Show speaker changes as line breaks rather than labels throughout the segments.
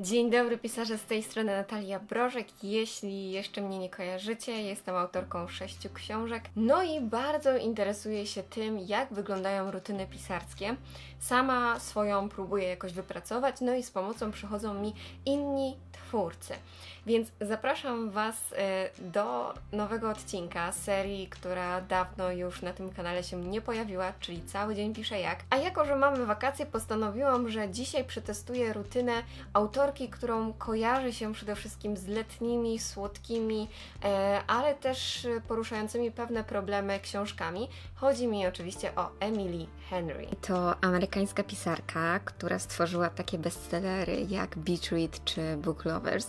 Dzień dobry pisarze, z tej strony Natalia Brożek. Jeśli jeszcze mnie nie kojarzycie, jestem autorką sześciu książek. No i bardzo interesuję się tym, jak wyglądają rutyny pisarskie. Sama swoją próbuję jakoś wypracować, no i z pomocą przychodzą mi inni twórcy. Więc zapraszam Was e, do nowego odcinka serii, która dawno już na tym kanale się nie pojawiła, czyli Cały Dzień Piszę Jak. A jako, że mamy wakacje, postanowiłam, że dzisiaj przetestuję rutynę autorki, którą kojarzy się przede wszystkim z letnimi, słodkimi, e, ale też poruszającymi pewne problemy książkami. Chodzi mi oczywiście o Emily Henry. To amerykańska pisarka, która stworzyła takie bestsellery jak Beach Read czy Book Lovers.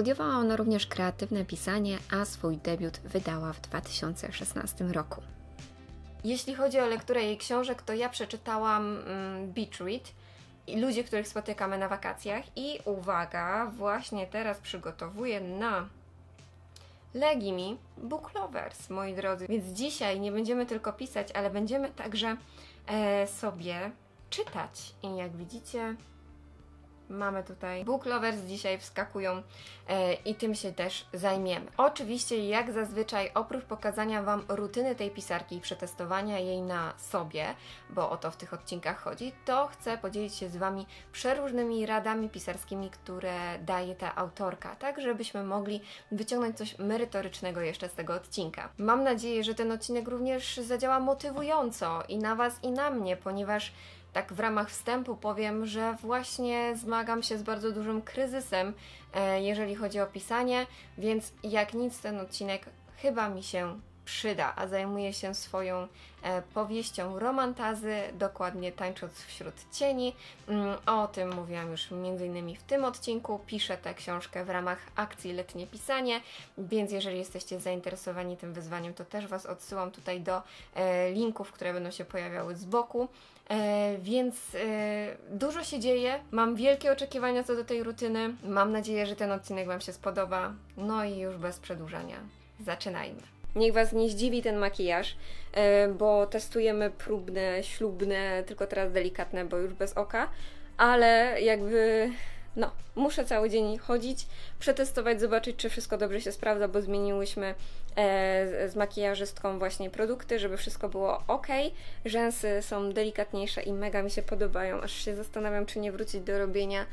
Studiowała ona również kreatywne pisanie, a swój debiut wydała w 2016 roku. Jeśli chodzi o lekturę jej książek, to ja przeczytałam mm, Beach Read i ludzie, których spotykamy na wakacjach i uwaga, właśnie teraz przygotowuję na Legimi Book Lovers, moi drodzy. Więc dzisiaj nie będziemy tylko pisać, ale będziemy także e, sobie czytać. I jak widzicie, mamy tutaj Book Lovers dzisiaj wskakują e, i tym się też zajmiemy. Oczywiście, jak zazwyczaj, oprócz pokazania Wam rutyny tej pisarki i przetestowania jej na sobie, bo o to w tych odcinkach chodzi, to chcę podzielić się z Wami przeróżnymi radami pisarskimi, które daje ta autorka, tak żebyśmy mogli wyciągnąć coś merytorycznego jeszcze z tego odcinka. Mam nadzieję, że ten odcinek również zadziała motywująco i na Was, i na mnie, ponieważ tak w ramach wstępu powiem, że właśnie zmagam się z bardzo dużym kryzysem, e, jeżeli chodzi o pisanie, więc jak nic ten odcinek chyba mi się przyda, a zajmuję się swoją e, powieścią romantazy, dokładnie Tańcząc wśród cieni. Mm, o tym mówiłam już m.in. w tym odcinku. Piszę tę książkę w ramach akcji Letnie Pisanie, więc jeżeli jesteście zainteresowani tym wyzwaniem, to też Was odsyłam tutaj do e, linków, które będą się pojawiały z boku. E, więc e, dużo się dzieje. Mam wielkie oczekiwania co do tej rutyny. Mam nadzieję, że ten odcinek Wam się spodoba. No i już bez przedłużania. Zaczynajmy. Niech Was nie zdziwi ten makijaż, e, bo testujemy próbne, ślubne, tylko teraz delikatne, bo już bez oka, ale jakby no, muszę cały dzień chodzić, przetestować, zobaczyć, czy wszystko dobrze się sprawdza, bo zmieniłyśmy z- z makijażystką właśnie produkty, żeby wszystko było ok. Rzęsy są delikatniejsze i mega mi się podobają, aż się zastanawiam, czy nie wrócić do robienia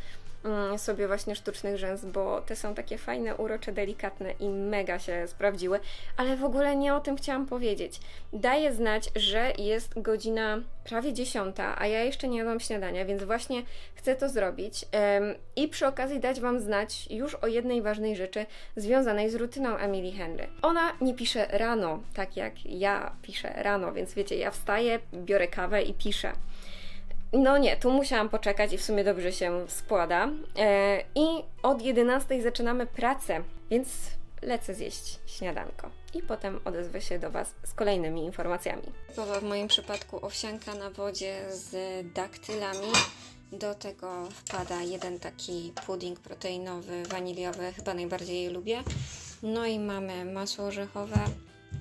sobie właśnie sztucznych rzęs, bo te są takie fajne, urocze, delikatne i mega się sprawdziły. Ale w ogóle nie o tym chciałam powiedzieć. Daję znać, że jest godzina prawie dziesiąta, a ja jeszcze nie jadłam śniadania, więc właśnie chcę to zrobić. I przy okazji dać Wam znać już o jednej ważnej rzeczy związanej z rutyną Emily Henry. Ona nie pisze rano, tak jak ja piszę rano, więc wiecie, ja wstaję, biorę kawę i piszę. No nie, tu musiałam poczekać i w sumie dobrze się składa. E, I od 11 zaczynamy pracę, więc lecę zjeść śniadanko. I potem odezwę się do Was z kolejnymi informacjami. Typowa w moim przypadku owsianka na wodzie z daktylami. Do tego wpada jeden taki pudding proteinowy, waniliowy, chyba najbardziej je lubię. No i mamy masło orzechowe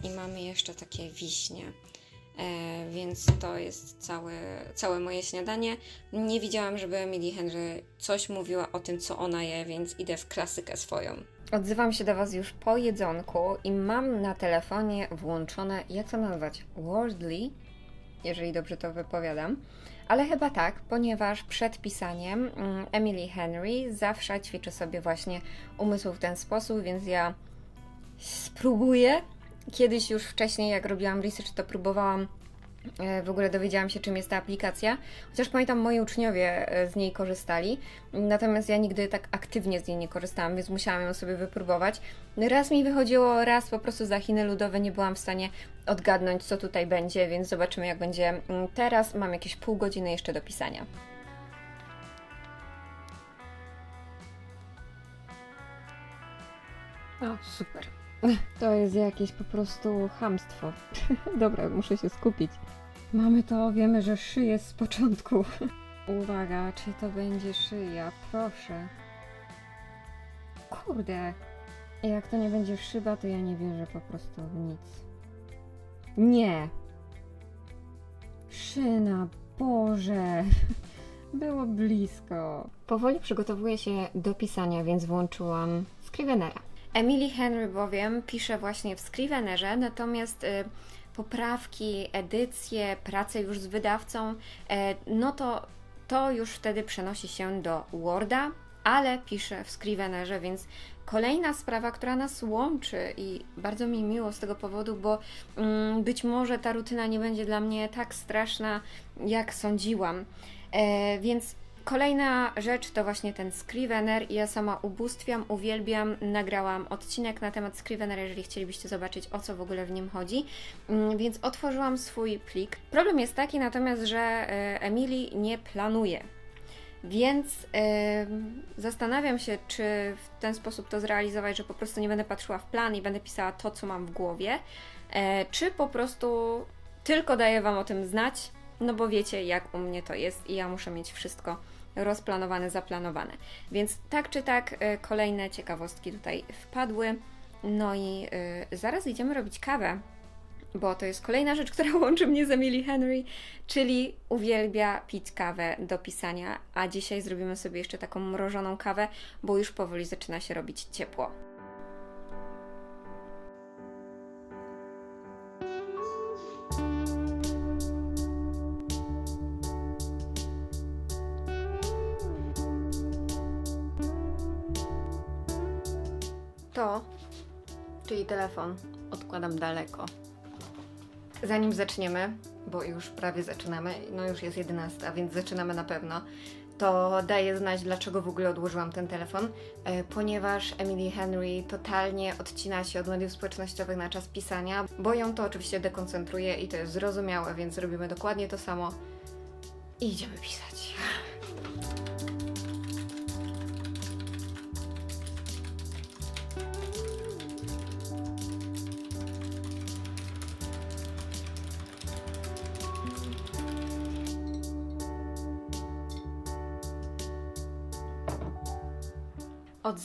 i mamy jeszcze takie wiśnie. E, więc to jest całe, całe moje śniadanie. Nie widziałam, żeby Emily Henry coś mówiła o tym, co ona je, więc idę w klasykę swoją. Odzywam się do Was już po jedzonku i mam na telefonie włączone, jak to nazwać, Wordly, jeżeli dobrze to wypowiadam. Ale chyba tak, ponieważ przed pisaniem mm, Emily Henry zawsze ćwiczy sobie właśnie umysł w ten sposób, więc ja spróbuję. Kiedyś już wcześniej, jak robiłam research, to próbowałam e, w ogóle dowiedziałam się, czym jest ta aplikacja. Chociaż pamiętam, moi uczniowie e, z niej korzystali. Natomiast ja nigdy tak aktywnie z niej nie korzystałam, więc musiałam ją sobie wypróbować. Raz mi wychodziło, raz po prostu za Chiny ludowe nie byłam w stanie odgadnąć, co tutaj będzie, więc zobaczymy, jak będzie mm, teraz. Mam jakieś pół godziny jeszcze do pisania.
O, super. To jest jakieś po prostu hamstwo. Dobra, muszę się skupić. Mamy to, wiemy, że szyję z początku. Uwaga, czy to będzie szyja? Proszę. Kurde. Jak to nie będzie szyba, to ja nie wierzę po prostu w nic. Nie. Szyna, Boże. Było blisko. Powoli przygotowuję się do pisania, więc włączyłam Scrivenera.
Emily Henry bowiem pisze właśnie w Scrivenerze, natomiast y, poprawki, edycje, pracę już z wydawcą, e, no to to już wtedy przenosi się do Worda, ale pisze w Scrivenerze, więc kolejna sprawa, która nas łączy i bardzo mi miło z tego powodu, bo mm, być może ta rutyna nie będzie dla mnie tak straszna, jak sądziłam. E, więc Kolejna rzecz to właśnie ten Scrivener ja sama ubóstwiam, uwielbiam. Nagrałam odcinek na temat Scrivenera, jeżeli chcielibyście zobaczyć o co w ogóle w nim chodzi. Mm, Więc otworzyłam swój plik. Problem jest taki natomiast, że e, Emily nie planuje. Więc em, zastanawiam się, czy w ten sposób to zrealizować, że po prostu nie będę patrzyła w plan i będę pisała to, co mam w głowie, e, czy po prostu tylko daję Wam o tym znać, no bo wiecie, jak u mnie to jest i ja muszę mieć wszystko rozplanowane, zaplanowane. Więc tak czy tak, e, kolejne ciekawostki tutaj wpadły. No i e, zaraz idziemy robić kawę, bo to jest kolejna rzecz, która łączy mnie z Emily Henry, czyli uwielbia pić kawę do pisania, a dzisiaj zrobimy sobie jeszcze taką mrożoną kawę, bo już powoli zaczyna się robić ciepło. Telefon, odkładam daleko. Zanim zaczniemy, bo już prawie zaczynamy, no już jest 11, więc zaczynamy na pewno, to daję znać, dlaczego w ogóle odłożyłam ten telefon, e, ponieważ Emily Henry totalnie odcina się od mediów społecznościowych na czas pisania, bo ją to oczywiście dekoncentruje i to jest zrozumiałe, więc robimy dokładnie to samo i idziemy pisać.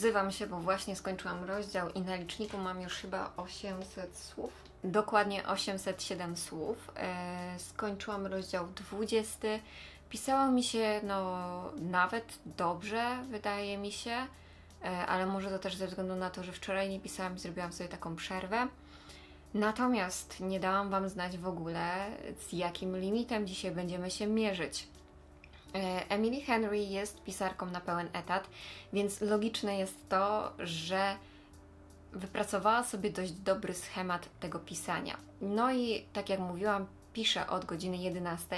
Odzywam się, bo właśnie skończyłam rozdział i na liczniku mam już chyba 800 słów. Dokładnie 807 słów. E, skończyłam rozdział 20. Pisało mi się no nawet dobrze, wydaje mi się, e, ale może to też ze względu na to, że wczoraj nie pisałam i zrobiłam sobie taką przerwę. Natomiast nie dałam Wam znać w ogóle, z jakim limitem dzisiaj będziemy się mierzyć. E, Emily Henry jest pisarką na pełen etat, więc logiczne jest to, że wypracowała sobie dość dobry schemat tego pisania. No i tak jak mówiłam, pisze od godziny 11,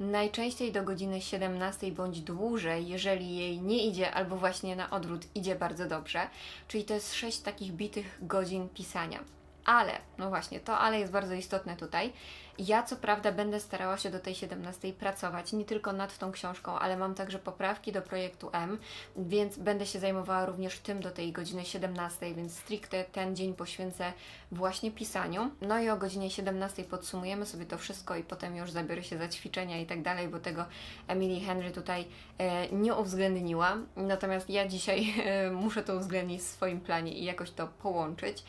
najczęściej do godziny 17 bądź dłużej, jeżeli jej nie idzie, albo właśnie na odwrót idzie bardzo dobrze. Czyli to jest 6 takich bitych godzin pisania. Ale, no właśnie, to ale jest bardzo istotne tutaj. Ja co prawda będę starała się do tej 17 pracować, nie tylko nad tą książką, ale mam także poprawki do projektu M, więc będę się zajmowała również tym do tej godziny 17, więc stricte ten dzień poświęcę właśnie pisaniu. No i o godzinie 17 podsumujemy sobie to wszystko i potem już zabiorę się za ćwiczenia i tak dalej, bo tego Emily Henry tutaj e, nie uwzględniła. Natomiast ja dzisiaj e, muszę to uwzględnić w swoim planie i jakoś to połączyć.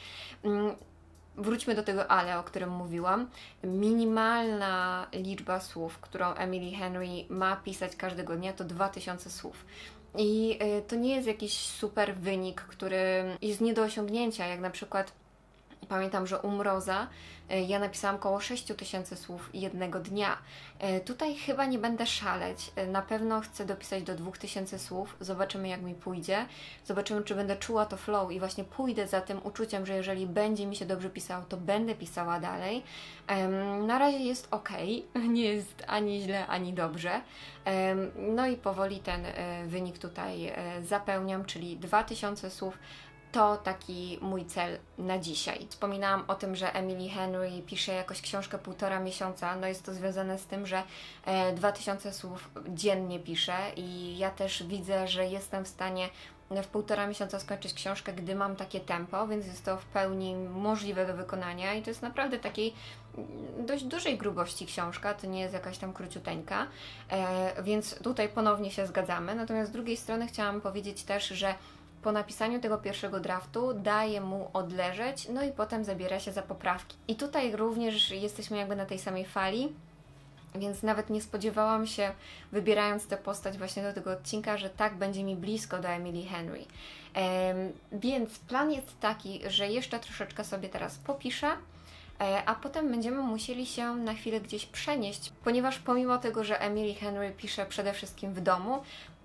Wróćmy do tego ale, o którym mówiłam. Minimalna liczba słów, którą Emily Henry ma pisać każdego dnia, to 2000 słów. I y, to nie jest jakiś super wynik, który jest nie do osiągnięcia, jak na przykład Pamiętam, że u Mroza y, ja napisałam około 6000 słów jednego dnia. Y, Tutaj chyba nie będę szaleć. Y, Na pewno chcę dopisać do 2000 słów. Zobaczymy, jak mi pójdzie. Zobaczymy, czy będę czuła to flow i właśnie pójdę za tym uczuciem, że jeżeli będzie mi się dobrze pisało, to będę pisała dalej. Na razie jest ok, nie jest ani źle, ani dobrze. No i powoli ten e, wynik tutaj e, zapełniam, czyli 2000 słów to taki mój cel na dzisiaj. Wspominałam o tym, że Emily Henry pisze jakoś książkę półtora miesiąca. No jest to związane z tym, że e, 2000 słów dziennie piszę i ja też widzę, że jestem w stanie w półtora miesiąca skończyć książkę, gdy mam takie tempo, więc jest to w pełni możliwe do wykonania i to jest naprawdę takiej mm, dość dużej grubości książka, to nie jest jakaś tam króciuteńka, e, więc tutaj ponownie się zgadzamy. Natomiast z drugiej strony chciałam powiedzieć też, że po napisaniu tego pierwszego draftu daje mu odleżeć, no i potem zabiera się za poprawki. I tutaj również jesteśmy jakby na tej samej fali. Więc nawet nie spodziewałam się, wybierając tę postać właśnie do tego odcinka, że tak będzie mi blisko do Emily Henry. Więc plan jest taki, że jeszcze troszeczkę sobie teraz popiszę, e, a potem będziemy musieli się na chwilę gdzieś przenieść, ponieważ pomimo tego, że Emily Henry pisze przede wszystkim w domu,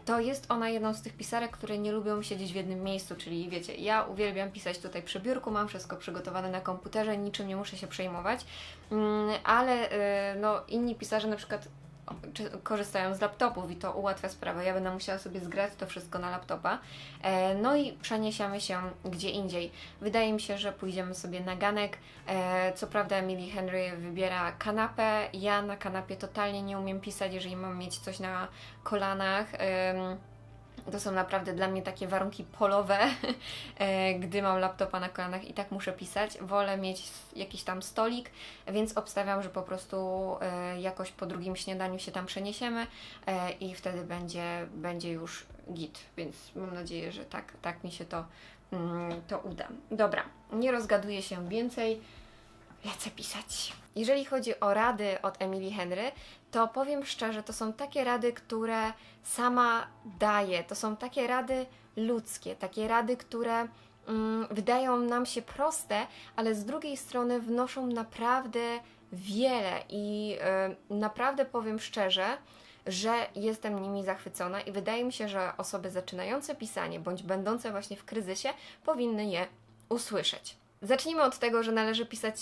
to jest ona jedną z tych pisarek, które nie lubią siedzieć w jednym miejscu, czyli wiecie, ja uwielbiam pisać tutaj przy biurku, mam wszystko przygotowane na komputerze, niczym nie muszę się przejmować, Mm, ale y, no, inni pisarze na przykład korzystają z laptopów i to ułatwia sprawę. Ja będę musiała sobie zgrać to wszystko na laptopa. E, no i przeniesiemy się gdzie indziej. Wydaje mi się, że pójdziemy sobie na ganek. E, co prawda Emily Henry wybiera kanapę. Ja na kanapie totalnie nie umiem pisać, jeżeli mam mieć coś na kolanach. To są naprawdę dla mnie takie warunki polowe, e, gdy mam laptopa na kolanach i tak muszę pisać. Wolę mieć jakiś tam stolik, więc obstawiam, że po prostu e, jakoś po drugim śniadaniu się tam przeniesiemy e, i wtedy będzie, będzie już git. Więc mam nadzieję, że tak, tak mi się to, mm, to uda. Dobra, nie rozgaduję się więcej. Lecę pisać. Jeżeli chodzi o rady od Emily Henry, to powiem szczerze, to są takie rady, które sama daje. To są takie rady ludzkie, takie rady, które mm, wydają nam się proste, ale z drugiej strony wnoszą naprawdę wiele i y, naprawdę powiem szczerze, że jestem nimi zachwycona i wydaje mi się, że osoby zaczynające pisanie bądź będące właśnie w kryzysie powinny je usłyszeć. Zacznijmy od tego, że należy pisać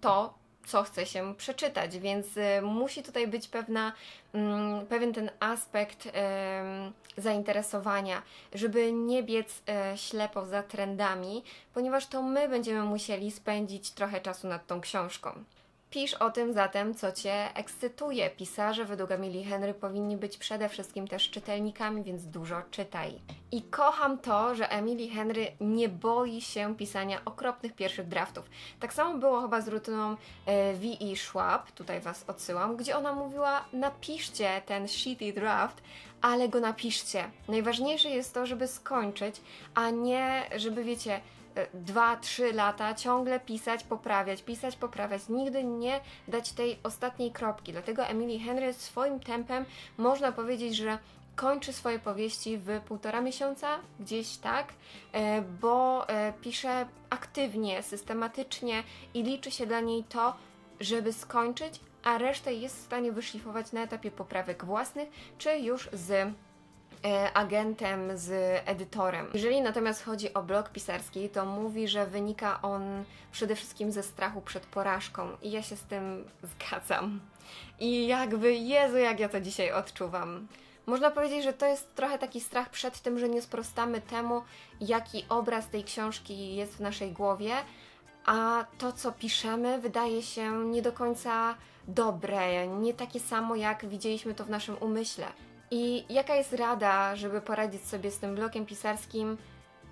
to, co chce się przeczytać, więc y, musi tutaj być pewna, mm, pewien ten aspekt zainteresowania, żeby nie biec e, ślepo za trendami, ponieważ to my będziemy musieli spędzić trochę czasu nad tą książką. Pisz o tym zatem, co Cię ekscytuje. Pisarze według Emily Henry powinni być przede wszystkim też czytelnikami, więc dużo czytaj. I kocham to, że Emily Henry nie boi się pisania okropnych pierwszych draftów. Tak samo było chyba z rutyną e, V.E. Schwab, tutaj Was odsyłam, gdzie ona mówiła, napiszcie ten shitty draft, ale go napiszcie. Najważniejsze jest to, żeby skończyć, a nie, żeby wiecie, e, dwa, trzy lata ciągle pisać, poprawiać, pisać, poprawiać, nigdy nie dać tej ostatniej kropki. Dlatego Emily Henry swoim tempem można powiedzieć, że kończy swoje powieści w półtora miesiąca, gdzieś tak, e, bo e, pisze aktywnie, systematycznie i liczy się dla niej to, żeby skończyć, a resztę jest w stanie wyszlifować na etapie poprawek własnych, czy już z agentem, z edytorem. Jeżeli natomiast chodzi o blog pisarski, to mówi, że wynika on przede wszystkim ze strachu przed porażką i ja się z tym zgadzam. I jakby, Jezu, jak ja to dzisiaj odczuwam. Można powiedzieć, że to jest trochę taki strach przed tym, że nie sprostamy temu, jaki obraz tej książki jest w naszej głowie, a to, co piszemy, wydaje się nie do końca dobre, nie takie samo, jak widzieliśmy to w naszym umyśle. I jaka jest rada, żeby poradzić sobie z tym blokiem pisarskim?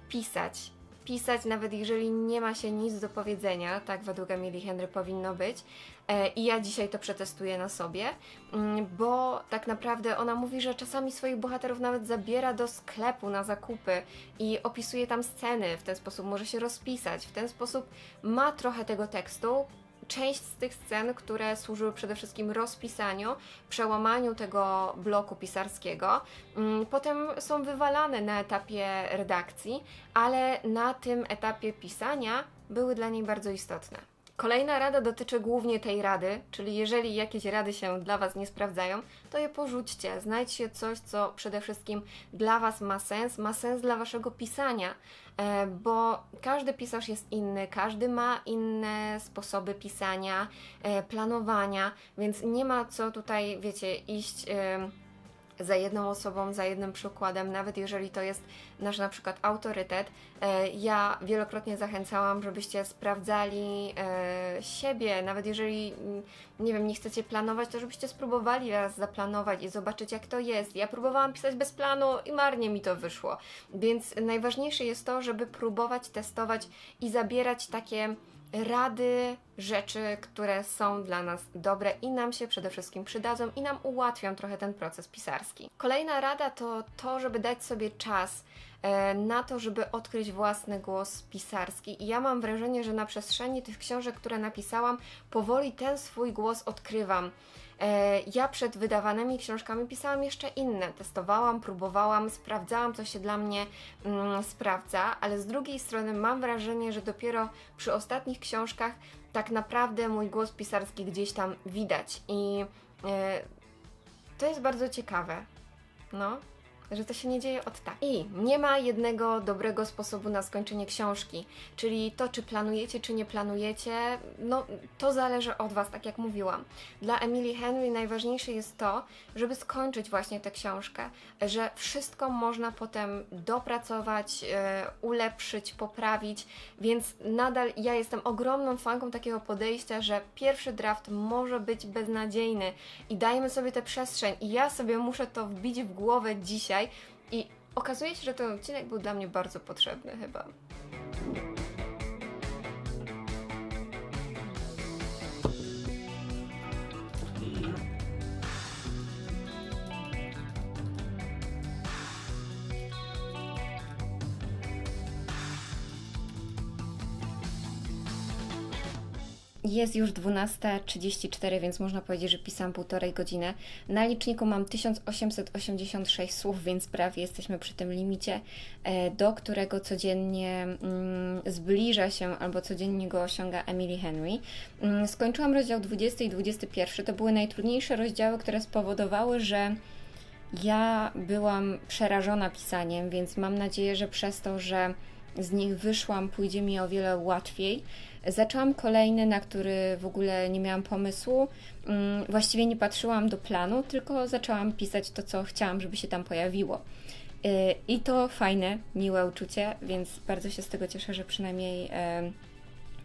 Pisać. Pisać, nawet jeżeli nie ma się nic do powiedzenia, tak według Emily Henry powinno być. E, I ja dzisiaj to przetestuję na sobie, mm, bo tak naprawdę ona mówi, że czasami swoich bohaterów nawet zabiera do sklepu na zakupy i opisuje tam sceny, w ten sposób może się rozpisać, w ten sposób ma trochę tego tekstu, część z tych scen, które służyły przede wszystkim rozpisaniu, przełamaniu tego bloku pisarskiego, mm, potem są wywalane na etapie redakcji, ale na tym etapie pisania były dla niej bardzo istotne. Kolejna rada dotyczy głównie tej rady, czyli jeżeli jakieś rady się dla Was nie sprawdzają, to je porzućcie. Znajdźcie coś, co przede wszystkim dla Was ma sens, ma sens dla Waszego pisania, bo każdy pisarz jest inny, każdy ma inne sposoby pisania, e, planowania, więc nie ma co tutaj, wiecie, iść. Za jedną osobą, za jednym przykładem, nawet jeżeli to jest nasz na przykład autorytet. E, Ja wielokrotnie zachęcałam, żebyście sprawdzali e, siebie, nawet jeżeli mm, nie wiem, nie chcecie planować, to żebyście spróbowali raz zaplanować i zobaczyć jak to jest. Ja próbowałam pisać bez planu i marnie mi to wyszło. Więc najważniejsze jest to, żeby próbować, testować i zabierać takie rady, rzeczy, które są dla nas dobre i nam się przede wszystkim przydadzą i nam ułatwią trochę ten proces pisarski. Kolejna rada to to, żeby dać sobie czas na to, żeby odkryć własny głos pisarski. I ja mam wrażenie, że na przestrzeni tych książek, które napisałam, powoli ten swój głos odkrywam. E, Ja przed wydawanymi książkami pisałam jeszcze inne. Testowałam, próbowałam, sprawdzałam, co się dla mnie mm, sprawdza, ale z drugiej strony mam wrażenie, że dopiero przy ostatnich książkach tak naprawdę mój głos pisarski gdzieś tam widać. I e, to jest bardzo ciekawe. No, że to się nie dzieje od tak. I nie ma jednego dobrego sposobu na skończenie książki, czyli to, czy planujecie, czy nie planujecie, no to zależy od Was, tak jak mówiłam. Dla Emily Henry najważniejsze jest to, żeby skończyć właśnie tę książkę, że wszystko można potem dopracować, e, ulepszyć, poprawić, więc nadal ja jestem ogromną fanką takiego podejścia, że pierwszy draft może być beznadziejny. I dajmy sobie tę przestrzeń. I ja sobie muszę to wbić w głowę dzisiaj i okazuje się, że ten odcinek był dla mnie bardzo potrzebny chyba. Jest już 12.34, więc można powiedzieć, że pisałam półtorej godziny. Na liczniku mam 1886 słów, więc prawie jesteśmy przy tym limicie, e, do którego codziennie mm, zbliża się albo codziennie go osiąga Emily Henry. Mm, Skończyłam rozdział 20 i 21. To były najtrudniejsze rozdziały, które spowodowały, że ja byłam przerażona pisaniem, więc mam nadzieję, że przez to, że z nich wyszłam, pójdzie mi o wiele łatwiej. Zaczęłam kolejny, na który w ogóle nie miałam pomysłu. Mm, Właściwie nie patrzyłam do planu, tylko zaczęłam pisać to, co chciałam, żeby się tam pojawiło. Yy, I to fajne, miłe uczucie, więc bardzo się z tego cieszę, że przynajmniej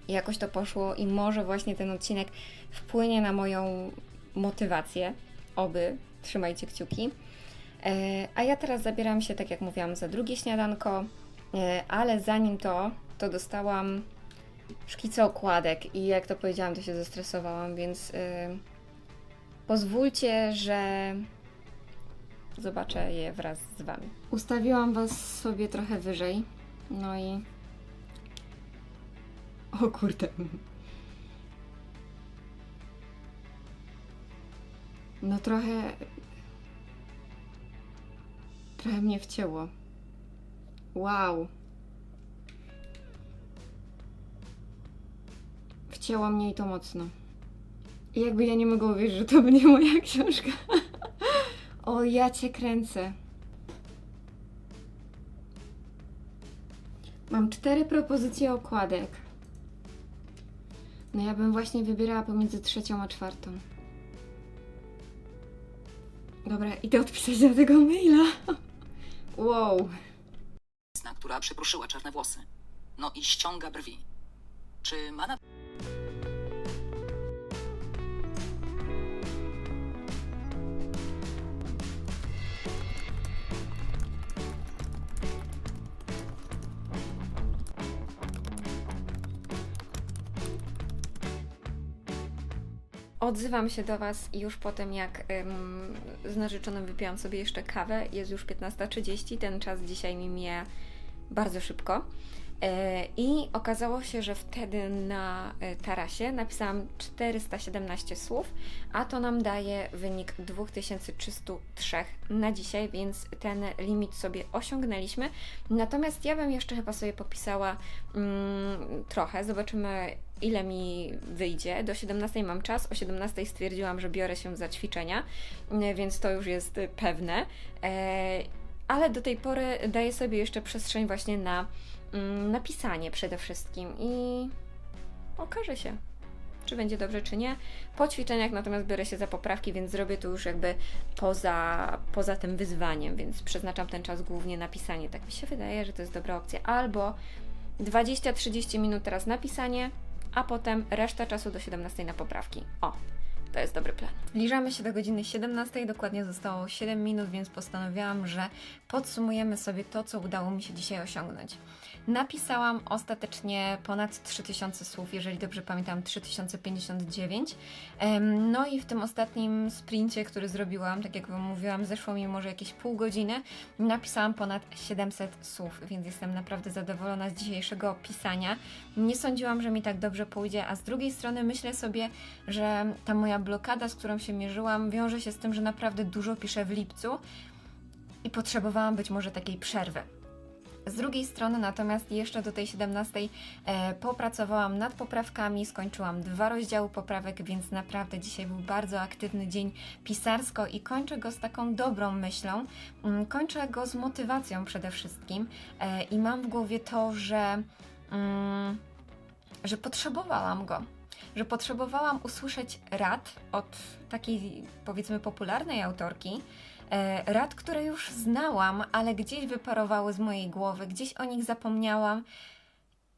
jakoś to poszło i może właśnie ten odcinek wpłynie na moją motywację. Oby, trzymajcie kciuki. E, A ja teraz zabieram się, tak jak mówiłam, za drugie śniadanko, e, ale zanim to, to dostałam szkice okładek i jak to powiedziałam, to się zestresowałam, więc y, pozwólcie, że zobaczę je wraz z Wami. Ustawiłam Was sobie trochę wyżej, no i... O kurde. No trochę... Trochę mnie wcięło. Wow. Wcięło mnie i to mocno. I jakby ja nie mogła uwierzyć, że to będzie moja książka. o, ja cię kręcę. Mam cztery propozycje okładek. No ja bym właśnie wybierała pomiędzy trzecią a czwartą. Dobra, idę odpisać do tego maila. wow.
Która przypruszyła czarne włosy. No i ściąga brwi. Czy ma na
Odzywam się do Was już po tym, jak ym, z narzeczonym wypiłam sobie jeszcze kawę. Jest już 15.30, ten czas dzisiaj mi mija bardzo szybko. E, I okazało się, że wtedy na e, tarasie napisałam 417 słów, a to nam daje wynik 2303 na dzisiaj, więc ten limit sobie osiągnęliśmy. Natomiast ja bym jeszcze chyba sobie popisała mm, trochę, zobaczymy ile mi wyjdzie. Do 17 mam czas, o 17 stwierdziłam, że biorę się za ćwiczenia, e, więc to już jest pewne. Ale do tej pory daję sobie jeszcze przestrzeń właśnie na napisanie przede wszystkim i okaże się, czy będzie dobrze, czy nie. Po ćwiczeniach natomiast biorę się za poprawki, więc zrobię to już jakby poza, poza tym wyzwaniem, więc przeznaczam ten czas głównie na pisanie. Tak mi się wydaje, że to jest dobra opcja. Albo 20-30 minut teraz na pisanie, a potem reszta czasu do 17 na poprawki. O, to jest dobry plan. Zbliżamy się do godziny 17, dokładnie zostało 7 minut, więc postanowiłam, że podsumujemy sobie to, co udało mi się dzisiaj osiągnąć. Napisałam ostatecznie ponad 3000 słów, jeżeli dobrze pamiętam, 3059. Em, No i w tym ostatnim sprincie, który zrobiłam, tak jak Wam mówiłam, zeszło mi może jakieś pół godziny, napisałam ponad 700 słów, więc jestem naprawdę zadowolona z dzisiejszego pisania. Nie sądziłam, że mi tak dobrze pójdzie, a z drugiej strony myślę sobie, że ta moja blokada, z którą się mierzyłam, wiąże się z tym, że naprawdę dużo piszę w lipcu i potrzebowałam być może takiej przerwy. Z drugiej strony natomiast jeszcze do tej 17 e, popracowałam nad poprawkami, skończyłam dwa rozdziały poprawek, więc naprawdę dzisiaj był bardzo aktywny dzień pisarsko i kończę go z taką dobrą myślą. Mm, Kończę go z motywacją przede wszystkim e, i mam w głowie to, że, mm, że potrzebowałam go. Że potrzebowałam usłyszeć rad od takiej powiedzmy popularnej autorki, rad, które już znałam, ale gdzieś wyparowały z mojej głowy, gdzieś o nich zapomniałam.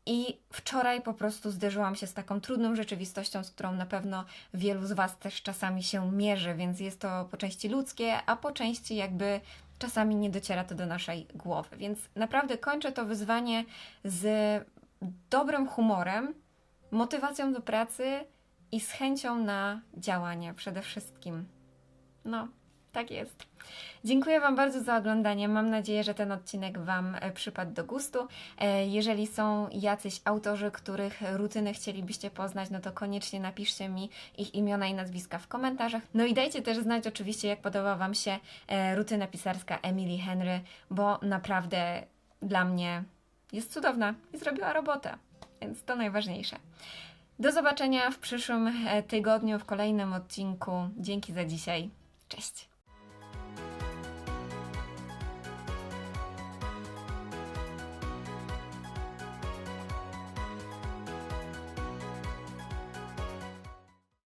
I wczoraj po prostu zderzyłam się z taką trudną rzeczywistością, z którą na pewno wielu z Was też czasami się mierzy, więc jest to po części ludzkie, a po części jakby czasami nie dociera to do naszej głowy. Więc naprawdę kończę to wyzwanie z dobrym humorem, motywacją do pracy i z chęcią na działanie przede wszystkim. No, tak jest. Dziękuję Wam bardzo za oglądanie. Mam nadzieję, że ten odcinek Wam e, przypadł do gustu. E, Jeżeli są jacyś autorzy, których rutyny chcielibyście poznać, no to koniecznie napiszcie mi ich imiona i nazwiska w komentarzach. No i dajcie też znać oczywiście, jak podoba Wam się e, rutyna pisarska Emily Henry, bo naprawdę dla mnie jest cudowna i zrobiła robotę, więc to najważniejsze. Do zobaczenia w przyszłym tygodniu w kolejnym odcinku. Dzięki za dzisiaj. Cześć!